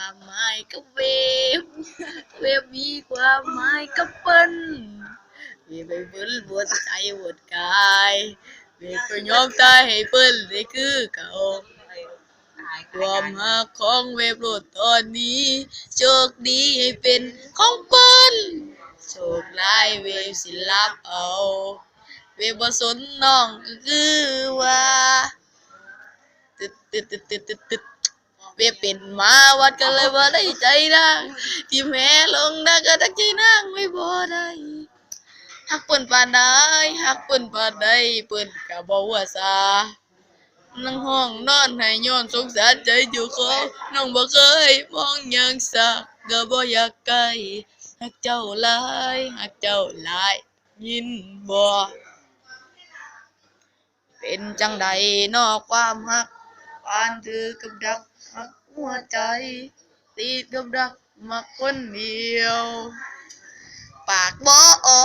ความหมายกับเวฟ เวฟมีความหมายกับเปิ้นเวฟไปเปิ้นบวชใจบวชกายเวฟก็ยอมตายให้เปิ้นได้คือเก่าความหักของเวฟโลดตอนนี้ โชคดีให้เป็นของเปิ้นโชคร้ายเวฟสิรับเอา เวฟบ่สนน้องก็คือว่าตึ๊ดตึ๊ดตึ๊ดตึ๊ดตึ๊ด เวียเป็นมาวัดกันเลยว่าได้ใจนางที่แม่ลงนางก็ทักใจนางไม่บ่ได้หักเปิ้นปานใดหักเปิ้นปานใดเปิ้นก็บ่ว่าซานั่งห้องนอนให้ย้อนสงสารใจอยู่ขอน้องบ่เคยมองยังสักก็บ่อยากใกล้หักเจ้าหลายหักเจ้าหลายยินบ่เป็นจังใดนอกความหักปานถือกับดัก หักหัวใจตีดกับดักมาคนเดียวปากบอออ